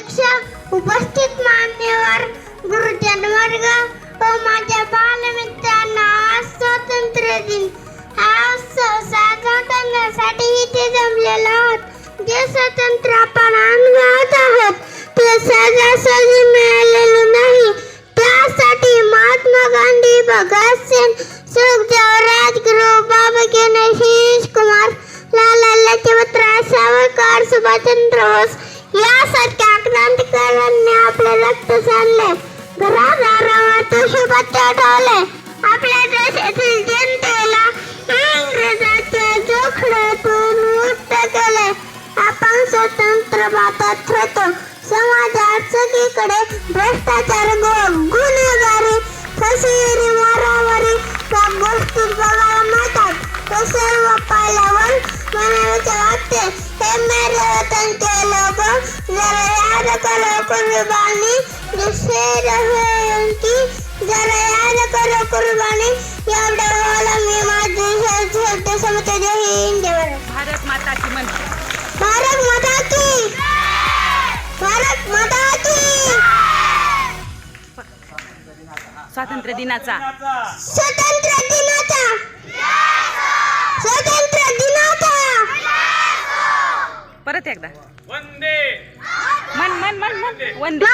शिक्षक उपस्थित मान्यवर गुरुजन वर्ग व माझ्या बालमित्रांना आज स्वातंत्र्य दिन. हा उत्सव साजरा करण्यासाठी इथे जमलेलो आहोत. जे स्वतंत्र आपण अनुभवत आहोत ते सहजासहजी मिळालेले नाही. त्यासाठी महात्मा गांधी भगतसिंग सुखदेव राजगुरू बाबाकेने शिरीष कुमार लाला लजपतराय सावरकर सुभाषचंद्र बोस यासारख्या आपले रक्त सांडले. घरादारावर शुभेच्छा ठेवले. आपल्या देशातील जनतेला इंग्रजाच्या जोखड्यातून मुक्त केले. आपण स्वतंत्र भारतात राहतो. समाजात सगळीकडे भ्रष्टाचार गो ते सर्व पाहिल्यावर म्हणायचे वाटते. हे मेरे वतन के लोगों जरा याद करो कुर्बानी. रहे उनकी जरा याद करो कुर्बानी. एवढं बोला मी माझे छोटे समते जय हिंद जय भारत. भारत माता की म्हण भारत माता की. भारत माता की. स्वातंत्र्य दिनाचा. स्वतंत्र दिनाचा स्वतंत्र दिनाचा परत एकदा. वंदे. मन मन मन मन. वंदे.